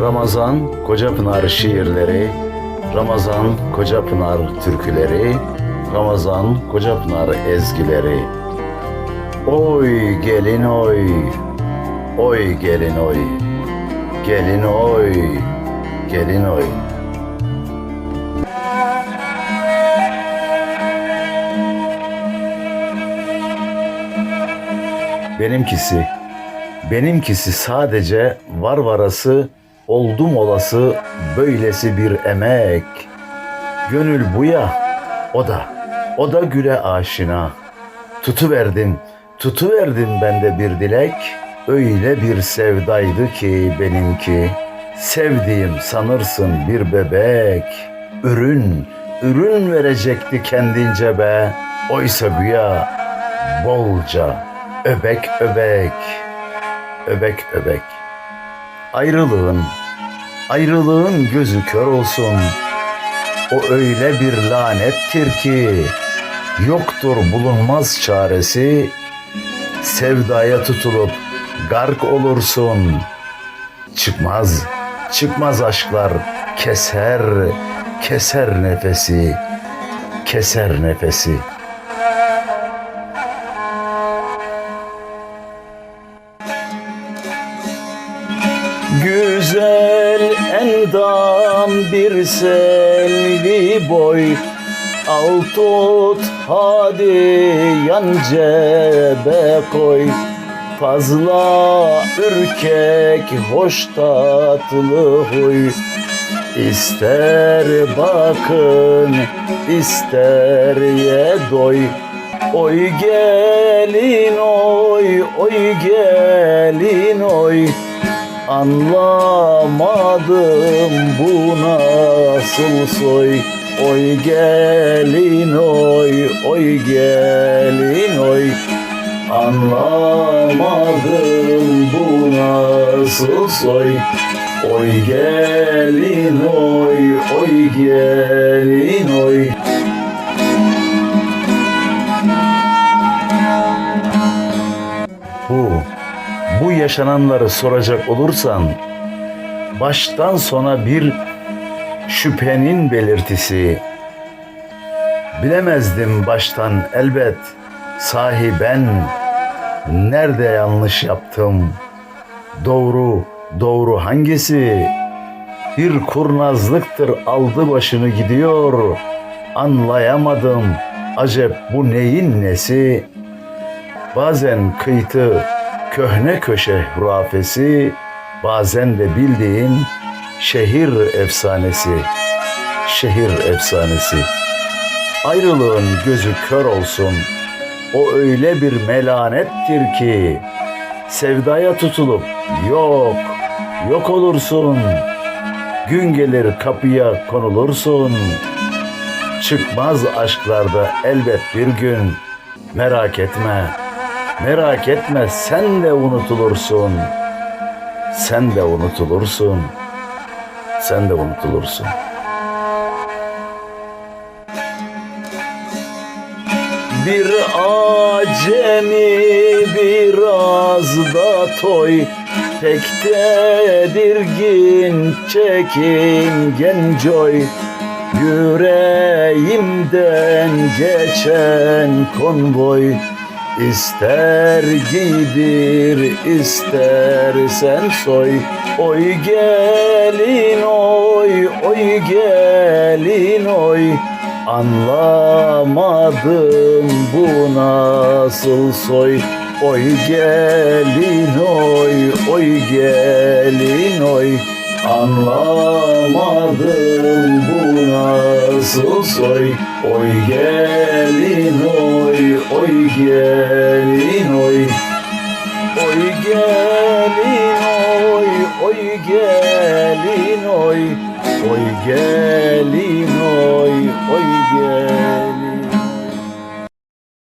Ramazan Kocapınar şiirleri, Ramazan Kocapınar türküleri, Ramazan Kocapınar ezgileri. Oy gelin oy, oy gelin oy, gelin oy, gelin oy. Benimkisi, benimkisi sadece var varası, oldum olası böylesi bir emek. Gönül bu ya, o da, o da güle aşina. Tutuverdim, tutuverdim bende bir dilek. Öyle bir sevdaydı ki benimki. Sevdiğim sanırsın bir bebek. Ürün, ürün verecekti kendince be. Oysa güya bolca öbek öbek, öbek öbek. Ayrılığın, ayrılığın gözü kör olsun. O öyle bir lanettir ki yoktur bulunmaz çaresi. Sevdaya tutulup gark olursun. Çıkmaz, çıkmaz aşklar keser, keser nefesi, keser nefesi. Güzel endam bir selvi boy. Al tut hadi yan cebe koy. Fazla ürkek hoş tatlı huy. İster bakın ister ye doy. Oy gelin oy oy gelin oy Anlamadım bu nasıl soy. Oy gelin oy oy gelin oy. Anlamadım bu nasıl soy. Oy gelin oy oy gelin oy. Bu yaşananları soracak olursan baştan sona bir şüphenin belirtisi. Bilemezdim baştan elbet sahi ben nerede yanlış yaptım? Doğru, doğru hangisi? Bir kurnazlıktır aldı başını gidiyor. Anlayamadım. Acep bu neyin nesi? Bazen kıytı, köhne köşe hurafesi, bazen de bildiğin şehir efsanesi. Şehir efsanesi. Ayrılığın gözü kör olsun. O öyle bir melanettir ki sevdaya tutulup yok, yok olursun. Gün gelir kapıya konulursun. Çıkmaz aşklarda elbet bir gün. Merak etme. Merak etme sen de unutulursun. Sen de unutulursun. Sen de unutulursun. Bir acemi biraz da toy Pek tedirgin çekingen coy Yüreğimden geçen konvoy İster giydir istersen soy. Oy gelin oy oy gelin oy. Anlamadım bu nasıl soy. Oy gelin oy oy gelin oy Anlamadım bu nasıl soy. Oy gelin oy oy gelin oy. Oy gelin oy oy gelin oy. Oy gelin oy